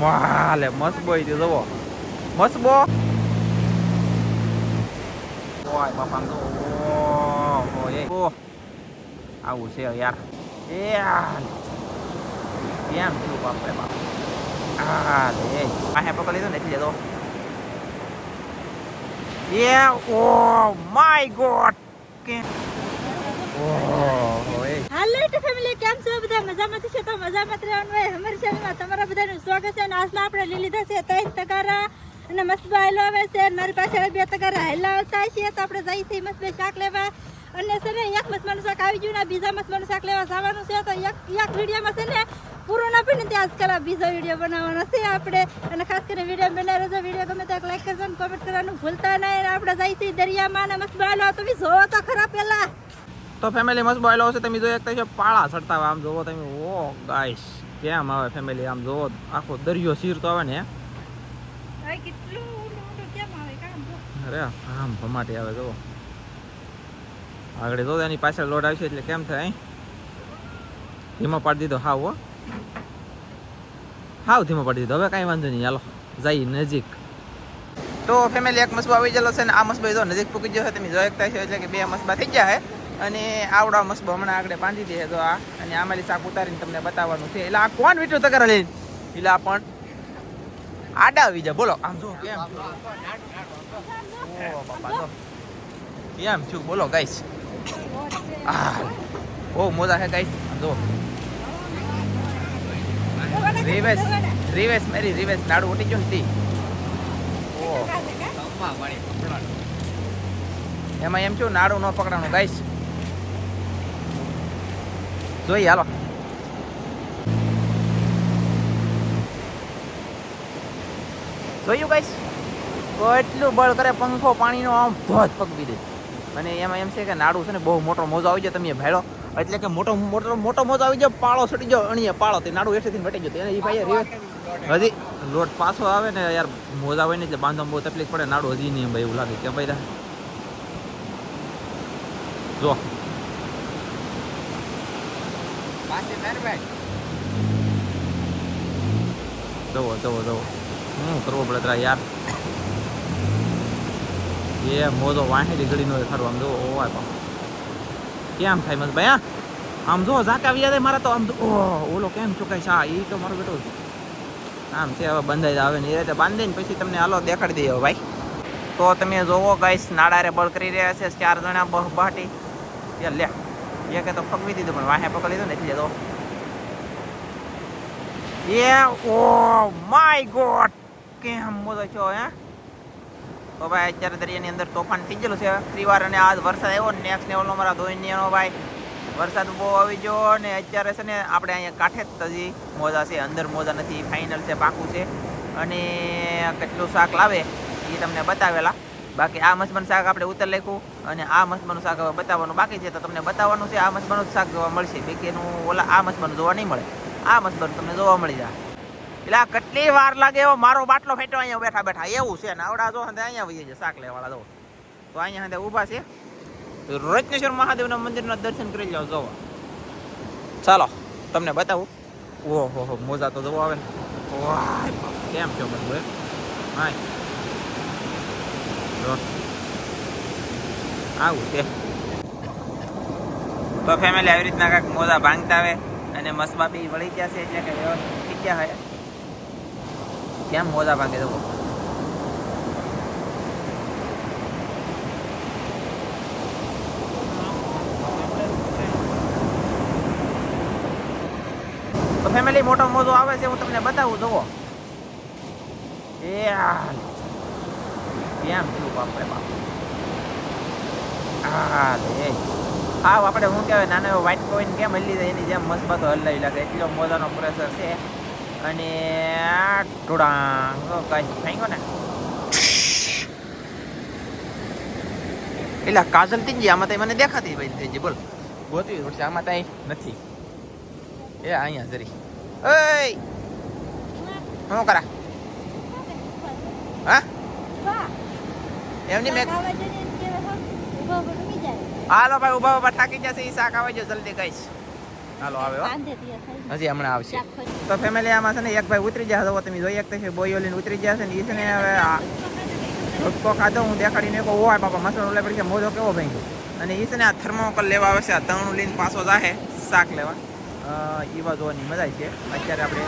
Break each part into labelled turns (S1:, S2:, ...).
S1: માલે મસબો ઈ જવો મસબો ઓય બાપા આમ તો ઓહો એ ઓ આવું છે યાર એ આ. કેમ થયું બાપ રે બાપ આ લે પાસે પકડી લીધું ને એટલે તો એ ઓ માય ગોડ કે ઓહો એ
S2: હાલો તો ફેમિલી કેમ છો બધા? મજામાં છે તો મજામાં રહેવાનું હોય. અમારી ચેનલમાં તમારા બધાનું સ્વાગત છે અને આજના આપણે લઈ લીધા છે ત્રણ તકારા અને મસ્બા હાલો આવે છે મારી પાસે બે તકારા હાલા આવતા છે. તો આપણે જઈ છીએ મસ્તભાઈ શાક લેવા. અને છે ને એક મસમાનું શાક આવી ગયું ને બીજા મસમાનું શાક લેવા જવાનું છે. તો એક એક વિડીયોમાં છે ને પૂરો ના પડીને ત્યાં આજકાલ બીજો વીડિયો બનાવવાનો છે આપણે. અને ખાસ કરીને વીડિયો બનાવી રહેજો વીડિયો ગમે તો લાઈક કરજો અને કોમેન્ટ કરવાનું ભૂલતા નહીં. આપણે જઈ છીએ દરિયામાં અને મસ્બા હાલો તમે જોવો તો ખરા પહેલા
S1: તો ફેમિલી મસ્ત બોયલો હશે. તમે જોઈ શકતા છો પાળા ચડતા હોય. આમ જોવો તમે. ઓ ગાઈશ કેમ આવે ફેમિલી આમ જોવો. આખો દરિયો શીર તો આવે ને હે? અરે આમ ભમાટી આવે જોવો આગળ જો એની પાછળ લોડ આવશે એટલે કેમ થાય? ધીમો પાડી દીધો. હાવ હો. હાવ ધીમો પાડી દીધો. હવે કાંઈ વાંધો નહીં. હાલો જઈ નજીક. તો ફેમિલી એક મસબો આવી ગયેલો છે ને આ મસબો જો નજીક પૂકી ગયો છે. તમે જોઈ શકતા છો એટલે કે બે મસબા થઈ ગયા છે. અને આવડા મસ્ત હમણાં આગળ બાંધી દે તો આ. અને આમાંથી શાક ઉતારીને તમને બતાવવાનું છે. એટલે આ કોણ વીટું તકર લઈને? એટલે આ પણ આડા આવી જાય. બોલો આમ જો કેમ? ઓ બાપા જો. કેમ છું? બોલો ગાઈસ. આ બહુ મોજા છે ગાઈસ. જો. રિવેસ રિવેસ મેરી રિવેસ નાડુ ઉઠી ગયું ને તી ઓ. એમાં એમ છું નાડું ન પકડાનું ગાઈસ. જોઈએ હાલો જોયું તો એટલું બળ કરે પંખો પાણીનો, આમ ધોધ પગવી દે. અને એમાં એમ છે કે નાડું છે ને, બહુ મોટો મોજો આવી જાય તમે ભેળો એટલે કે મોટો મોટો મોટો મોજો આવી જાય પાળો છટી જાય અણીએ પાળો. તે નાડું હેઠેથી વટી જતો એને એ ભાઈ હજી લોટ પાછો આવે ને, યાર, મોજા હોય ને, એટલે બાંધવામાં બહુ તકલીફ પડે. નાડું હજી નહીં ભાઈ એવું લાગે. કે ભાઈ. જો. જવો જવો જવો શું કરવો પડે તારા યાર. એ મોજો વાહેલી નો ખરું આમ જો ઓવાય પણ કેમ થાય મત ભાઈ હા? આમ જોવો ઝાકા વ્યા મારા તો આમ ઓહ, ઓલો કેમ ચુકાય છે? હા એ તો મારો બેટો આમ છે હવે બંધાઈ જ આવે ને એ રીતે બાંધીને પછી તમને હાલો દેખાડી દઈએ ભાઈ. તો તમે જોવો ગાઈસ નાડારે બળ કરી રહ્યા છે ચાર જણા બહ બહાટી. એ લે એ કે તો ફગવી દીધું પણ વાહે પકડી લીધું ને એટલે તો એ ઓ માય ગોડ કેમ મોજો છો હે તો ભાઈ અત્યારે દરિયાની અંદર તોફાન થઈ ગયેલું છે ત્રિવાર અને આજ વરસાદ આવ્યો નેક્સ્ટ લેવલનો મારા ધોઈનીનો ભાઈ વરસાદ બહુ આવી ગયો ને અત્યારે છે ને આપણે અહીંયા કાંઠે જ હજી મોજા છે, અંદર મોજા નથી ફાઇનલ છે પાકું છે. અને કેટલું શાક લાવે એ તમને બતાવેલા. બાકી આ મસમાનું શાક આપણે ઉતર લખ્યું અને આ મસમાનું શાક હવે બતાવવાનું બાકી છે. તો તમને બતાવવાનું છે આ મસમાનું જ શાક જોવા મળશે. બીકેનું ઓલા આ મસમાનું જોવા નહીં મળે. આ મસમાનું તમને જોવા મળી જાય. એટલે આ કેટલી વાર લાગે એવો મારો બાટલો ફેટો અહીંયા બેઠા બેઠા. એવું છે ને, આવડા જો અહીંયા વહી જાય શાક લેવાળા જો. તો અહીંયા હંધે ઊભા છે. રત્નેશ્વર મહાદેવના મંદિરના દર્શન કરી લો જોવા. ચાલો, તમને બતાવું. ઓહો, મોજા તો જવો આવે ને. વાહ, કેમ છો બધું, હા. આવું છે. તો ફેમિલી આવી રીતના કાંઈક મોજા ભાંગતા આવે અને મસબા બી વળી ગયા છે એટલે કે વ્યવસ્થિત હોય. કેમ મોજા ભાંગે તો ફેમિલી મોટો મોજો આવે છે, હું તમને બતાવું, જુઓ. એ. કેમ થયું બાપરે બાપ. હા લે. હા આપણે શું કહેવાય નાનો એવો વ્હાઈટ કોઈન કેમ હલી જાય એની જેમ મસ્ત બધો હલાવી લાગે. એટલો મોજાનો પ્રેશર છે. અને ટોડાંગ કાંઈ થઈ ને. એટલે કાજલ ગઈ આમાં તો મને દેખાતી ભાઈ ગઈ બોલ. ગોતવી પડશે આમાં તઈ નથી. એ અહીંયા જરી ઓય! શું કરા? હા? એમની મેં હાલો ભાઈ ઊભા ઊભા થાકી જશે એ શાક આવે છે જલ્દી કહીશ હાલો આવે. હજી હમણાં આવશે. તો ફેમિલી આમાં છે ને એક ભાઈ ઉતરી જશે તો તમે જોઈ શકતા છે લઈને ઉતરી જશે છે ને એ છે ને હવે ધક્કો ખાધો હું દેખાડીને કહું હોય બાપા મસાલો લે પડી છે મોજો કેવો ભાઈ અને એ છે ને આ થર્મોકોલ લેવા આવે છે આ તણું લઈને પાછો જાહે શાક લેવા. એવા ઈવા જોવાની મજા છે. અત્યારે આપણે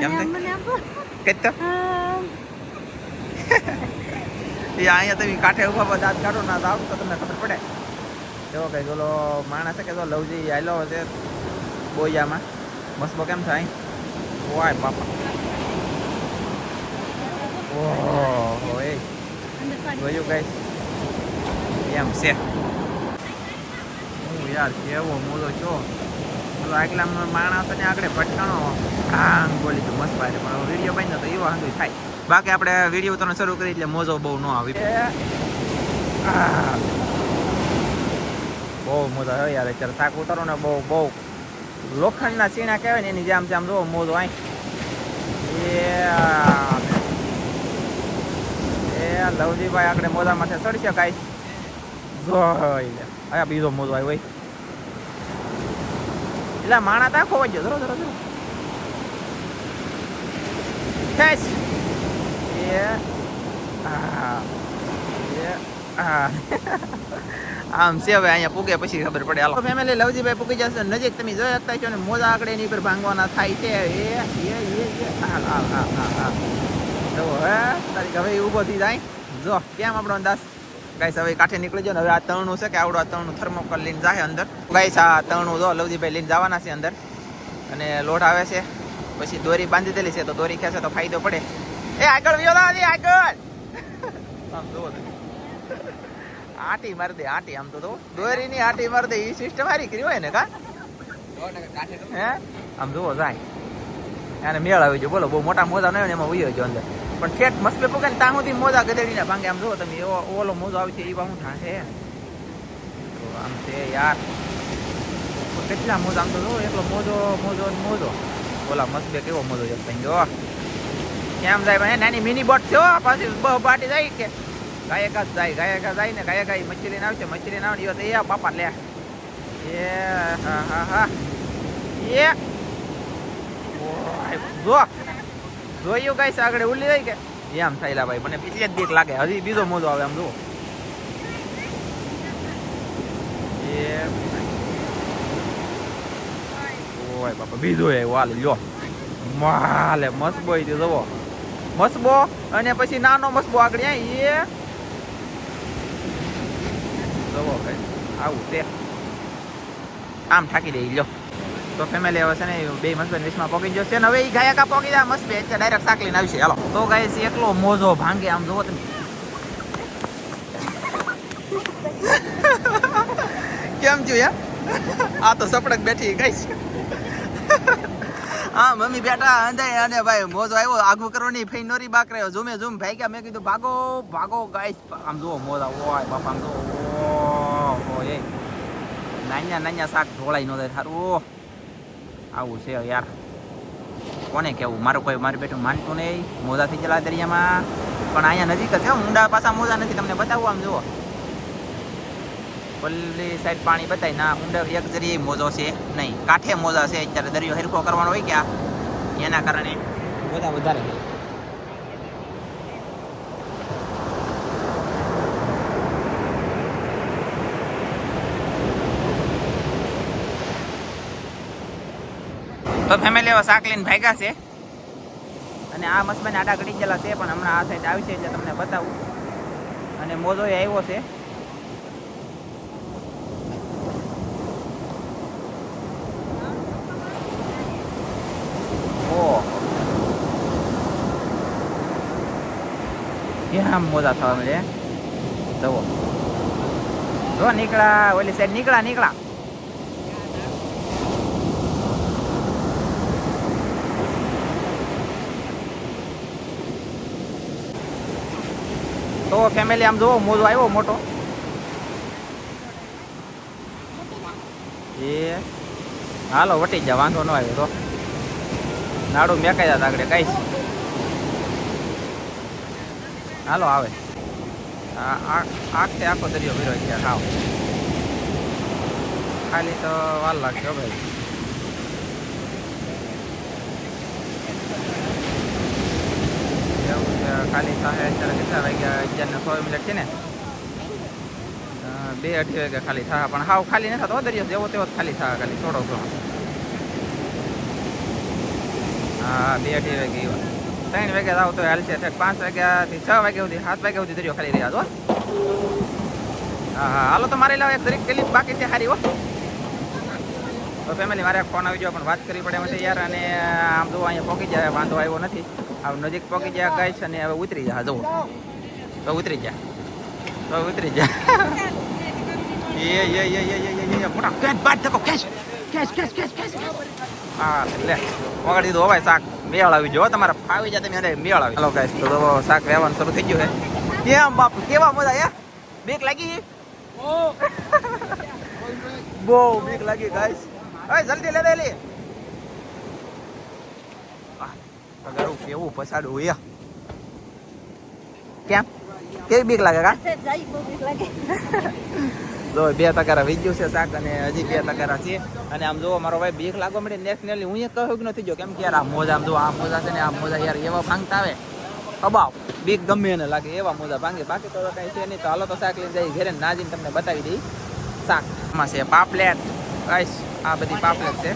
S1: કેમ થાય?
S2: મને આપો.
S1: કઈ તો
S2: આમ.
S1: એ અહીંયા તમે કાંઠે ઊભા બધા દાંત કાઢો ના આવું તો તમને ખબર પડે. એવો કઈ ઓલો માણસ કે તો લવજી આયલો છે બોયામાં? મસ્બો કેમ થાય? વાય બાપા. ઓહો, એ. જોયું કઈ? એમ છે. હું યાર કેવો મોલો છો. ઓલો આગલા માણસ ને આગળ ભટકાણો. આમ બોલી તો મસ્ત પાડે, પણ વીડિયો બન્યો તો એવો હાંધું થાય. બાકી આપણે વીડિયો ઉતારવાનું શરૂ કરી એટલે મોજો બહુ ન આવી. બહુ મોજા આવે યાર, અત્યારે થાક ઉતારો ને બહુ બહુ. લોખંડના સીણા કહેવાય ને એની જેમ જેમ જોવો મોજો આય. એ લવજીભાઈ આપણે મોજા માથે ચડી શકાય જોઈ બીજો મોજો આવ્યો હોય એટલે માણા તાખો હોય જરો જરો જરો. આમ છે હવે અહીંયા પૂગે પછી ખબર પડે. હાલો. ફેમિલી લવજીભાઈ પૂગી જશે. નજીક તમે જોઈ શકતા છો ને મોજા આકડે એની પર ભાંગવાના થાય છે. એ હાલ હાલ હા હા હા તો હે, તારી હવે ઊભો થઈ જાય. જો, કેમ આપણો અંદાજ? ગાઈસ હવે કાંઠે નીકળી જાવ ને હવે આ તણું છે કે આવડો આ તણું થર્મોકોલ લઈને જાય અંદર. ગાઈસ આ તણું જો લવજીભાઈ લઈને જવાના છે અંદર. અને લોટ આવે છે. પછી દોરી બાંધી દેલી છે, તો દોરી ખેંચે તો ફાયદો પડે. એ આગળ વ્યો દાદી આગળ. આમ જોવો તમે. આટી માર દે આટી આમ તો તો દોરીની આટી માર દે ઈ સિસ્ટમ હારી કરી હોય ને કા? હે? આમ જોવો જાય. એને મેળ આવી ગયો બોલો બહુ મોટા મોજા નહીં એમાં ઉયો ગયો અંદર. પણ ઠેઠ મસ્ત પૂકે ને ત્યાં સુધી મોજા ગધેડીને ભાંગે. આમ જો તમે એવો ઓલો મોજો આવી છે એવા હું થાશે તો આમ છે યાર. કેટલા મોજા આમ તો જો એકલો મોજો મોજો મોજો. ઓલા મસ્ત કેવો મોજો તઈ જો. કેમ જાય ભાઈ નાની મિની બોટ થયો, પાછી પાટી જાય કે. ગાયકા જ જાય, ગાયકા જાય ને, ગાયકા ગાય મચ્છી લઈને આવશે મચ્છી લઈને વાત એ પાપા લે એ, હા હા હા. એ. જો. જોયું ગાઈસ, આગળ ઉલી જાય કે. એમ થયેલા ભાઈ, મને પીછે જ બીક લાગે. હજી બીજો મોજો આવે, આમ જુઓ. ઓય, બાપા, બીજો એ વાલ, લ્યો. માલે, મસ્ત ઈ જવો મસબો અને પછી નાનો મસબો આગળ એ. જવો આવું તે આમ ઠાકી દે લ્યો. તો ફેમિલી હવે છે ને બે મસ્ત વીસમાં પોકી જશે છે ને હવે એ ગાયા કા પોકી જાય, મસબે એટલે ડાયરેક્ટ શાક લઈને આવશે હાલો. તો ગાઈસ એકલો મોજો ભાંગે, આમ જોવો તમે. કેમ છું યાર? આ તો સપડક બેઠી ગઈશ હા, મમ્મી બેટા અંધાય અને ભાઈ, મોજો આવ્યો. આગું કરો નહીં ફઈ નોરી બાક રહ્યો ઝૂમે ઝૂમ ભાઈ ગયા. મેં કીધું, ભાગો ભાગો ગાઈસ આમ જુઓ, મોજા ઓય, બાપા, આમ જુઓ ઓ એ. નાન્યા નાન્યા શાક ઢોળાઈ નો થાય સારું આવું છે યાર. કોને કેવું મારું કોઈ, મારું બેઠું માનતું નહીં. મોજા થઈ દરિયામાં. પણ અહીંયા નજીક જ છે ઊંડા પાછા મોજા નથી. તમને બતાવું, આમ જુઓ. પલ્લી સાઈડ પાણી બતાવી ના ઊંડા એક જરી મોજો છે નહીં કાંઠે મોજા છે અત્યારે દરિયો હેરખો કરવાનો હોય ક્યાં? એના કારણે. બધા વધારે તો ફેમિલી હવે શાક લઈને ભાગ્યા છે. અને આ મસ્તમાન આડા ઘડી ગયેલા છે પણ હમણાં આ સાઈડ આવશે એટલે તમને બતાવું. અને મોજો આવ્યો છે ઓહ કેમ મોજા થવા મળે. જવો જો નીકળા, ઓલી સાઈડ નીકળા નીકળા. તો ફેમિલી આમ જોવો મોજો આવ્યો મોટો. એ. હાલો, વટી જા વાંધો ન આવ્યો તો. નાડું મેકાઈ જાય આગળ કઈશ હાલો, આવે. આખે આખો દરિયો ભીરો છે, હાવ. ખાલી તો વાર લાગશે હો ભાઈ. ખાલી થાય અત્યારે કેટલા વાગ્યા? અગિયાર સો મિનિટ છે ને? બે અઢી વાગ્યા ખાલી થાય પણ હાવ ખાલી નથી થતો દરિયો, જેવો તેવો ખાલી થાય ખાલી, થોડો હા, બે અઢી વાગે એવા. ત્રણ વાગ્યા આવો તો હાલશે ઠેક, પાંચ વાગ્યાથી છ વાગ્યા સુધી, સાત વાગ્યા સુધી દરિયો ખાલી રહ્યા છો, હા. હા હાલો તો મારે લાવ એક દરેક ક્લિપ બાકી છે હારી, હો. તો ફેમિલી મારે ફોન આવી ગયો, પણ વાત કરવી પડે એમ છે યાર, અને આમ જો અહીંયા પહોંચી જાય વાંધો આવ્યો નથી. આમ નજીક પહોંચી જાય છે અને હવે ઉતરી જા જુઓ. તો ઉતરી જા તો ઉતરી જા એ એ એ એ મોટા ખેંચ બાદ ખેંચ ખેંચ ખેંચ હા, લે વગાડી દીધો ભાઈ, શાક. મેળ આવી જો તમારે ફાવી જાય તમે મેળ આવી હાલો ગાઈસ તો તો શાક વેવાનું શરૂ થઈ ગયું છે. કેમ બાપ કેવા મજા યાર બીક લાગી? બહુ. બીક લાગી ગાઈસ હવે જલ્દી લે લે પગારું કેવું પછાડું યા કેમ? કેવી બીક લાગે કા?
S2: બહુ બીક લાગે.
S1: જો બે તકારા વીજ્યું છે શાક અને હજી બે તકારા છે. અને આમ જોવો, મારો ભાઈ બીક લાગવા મળે નેશનલી હું એ કહ્યું નથી જો કેમ કે યાર, આ મોજા, આમ જો, આ મોજા છે ને, આ મોજા યાર એવા ભાંગતા આવે. અબાવ, બીક ગમે એને લાગે, એવા મોજા ભાંગે. બાકી તો કઈ છે નહીં. તો હાલો તો શાક લઈને જઈ ઘરે નાજીને તમને બતાવી દઈ શાક. આમાં છે પાપલેટ ગાઈસ આ બધી પાપલેટ છે.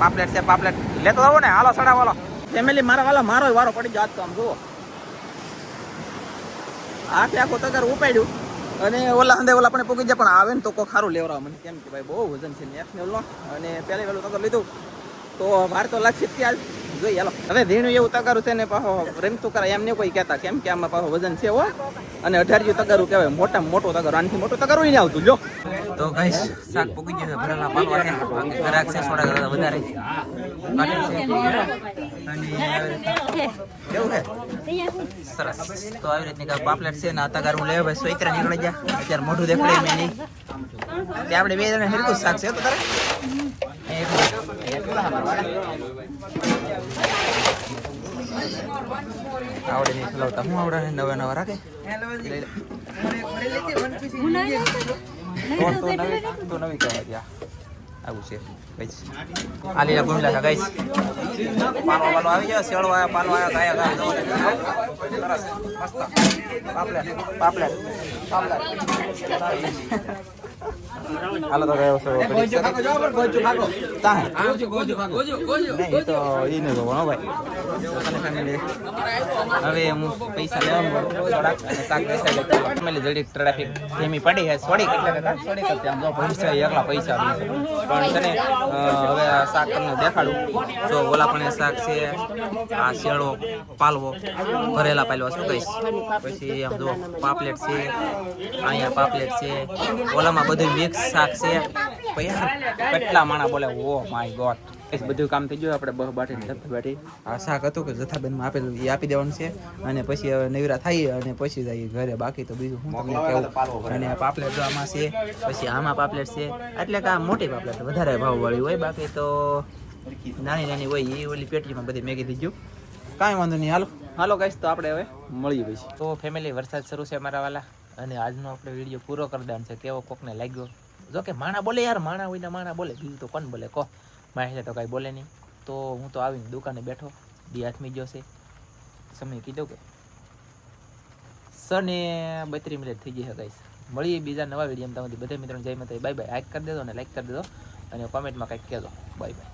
S1: પાપલેટ છે, પાપલેટ. લેતો આવો ને, હાલો સડા વાલો ફેમિલી મારા વાલા મારો વારો પડી જાત તો આમ જુઓ. આ આખો તગાર ઉપાડ્યું. અને ઓલા હંદે ઓલા પણ પોકી જાય પણ આવે ને તો કોઈ ખારું લેવરા મને કેમ કે ભાઈ બહુ વજન છે નેક્સ્ટ નો અને પહેલી વહેલું તો લીધું. તો વાર તો લાગશે ત્યાં જોઈએ, હાલો. હવે ધીણું એવું તગારું છે ને પાછો રમતું કરે એમ નહીં કોઈ કહેતા કેમ કે આમાં પાછો વજન છે હો. અને અઢારિયું તગારું કહેવાય મોટામાં મોટો તગારું, આનાથી મોટું તગારું નહીં આવતું, જો. તો ગાઈસ, શાક પૂગી ગયું છે, ભરેલા પાલવા છે. બાકી ઘરાક છે સોડા કરતા વધારે. સરસ. તો આવી રીતની કાંઈક પાપલેટ છે ને આ તગાર હું લેવા ભાઈ સોઈકરા નીકળી ગયા. અત્યારે મોઢું દેખાડે મેં નહીં. આપણે બે જણા હેરકું શાક છે તો તારે? આવડે નહીં ખલાવતા. હું આવડે નવા નવા રાખે. તો તો નવી કહેવાય ત્યાં. આવું છે. ગાઈસ આ લીલા ગુંડલા છે ગાઈસ આવી જાય શેળો આવ્યા પાલો આવ્યા ગાયા ગાયા સરસ. મસ્ત. પાપલેટ પાપલેટ પાપલેટ. હાલો તો ગયો નહીં તો એ નહીં જોવાનો ભાઈ. હવે હું પૈસા લેવા થોડાક અને શાક પૈસા લેતો ફેમિલી જડી ટ્રાફિક ધીમી પડી છે સોડી એટલે કે સોડી આમ જો પૈસા એકલા પૈસા પણ છે ને હવે આ શાક તમને દેખાડું. જો ઓલા પણ શાક છે આ શેળો પાલવો ભરેલા પાલવા શું કહીશ? પછી આમ જો પાપલેટ છે અહીંયા પાપલેટ છે. ઓલામાં બધું મિક્સ શાક છે. કેટલા માણા બોલે ઓ માય ગોડ. બધું કામ થઈ ગયું આપણે બહ બાટી જથ્થા બાટી. આ શાક હતું કે જથ્થાબેનમાં આપેલું એ આપી દેવાનું છે. અને પછી હવે નવરા થાય અને પછી જઈએ ઘરે. બાકી તો બીજું હું તમને અને પાપલેટ આમાં છે પછી આમાં પાપલેટ છે. એટલે કે આ મોટી પાપલેટ વધારે ભાવ વાળી હોય. બાકી તો નાની નાની હોય એ ઓલી પેટીમાં બધી મેગી થઈ ગયું. કાંઈ વાંધો નહીં હાલો. હાલો ગાઈશ તો આપણે હવે મળીએ પછી. તો ફેમિલી વરસાદ શરૂ છે મારા વાલા. અને આજનો આપણે વીડિયો પૂરો કરી દેવાનો છે. કેવો કોકને લાગ્યો? જો કે માણા બોલે યાર, માણા હોય ને માણા બોલે. બીજું તો કોણ બોલે? કહો મારે તો કાંઈ બોલે નહીં. તો હું તો આવીને દુકાને બેઠો. બી હાથમી ગયો છે. સમય કીધો કે સને બત્રીસ મિનિટ થઈ જશે ગાઈશ મળીએ બીજા નવા વીડિયો તમારી બધા મિત્રો જય માતા બાય બાય. લાઈક કરી દેજો અને લાઈક કરી દેજો. અને કોમેન્ટમાં કંઈક કહેજો. Bye bye.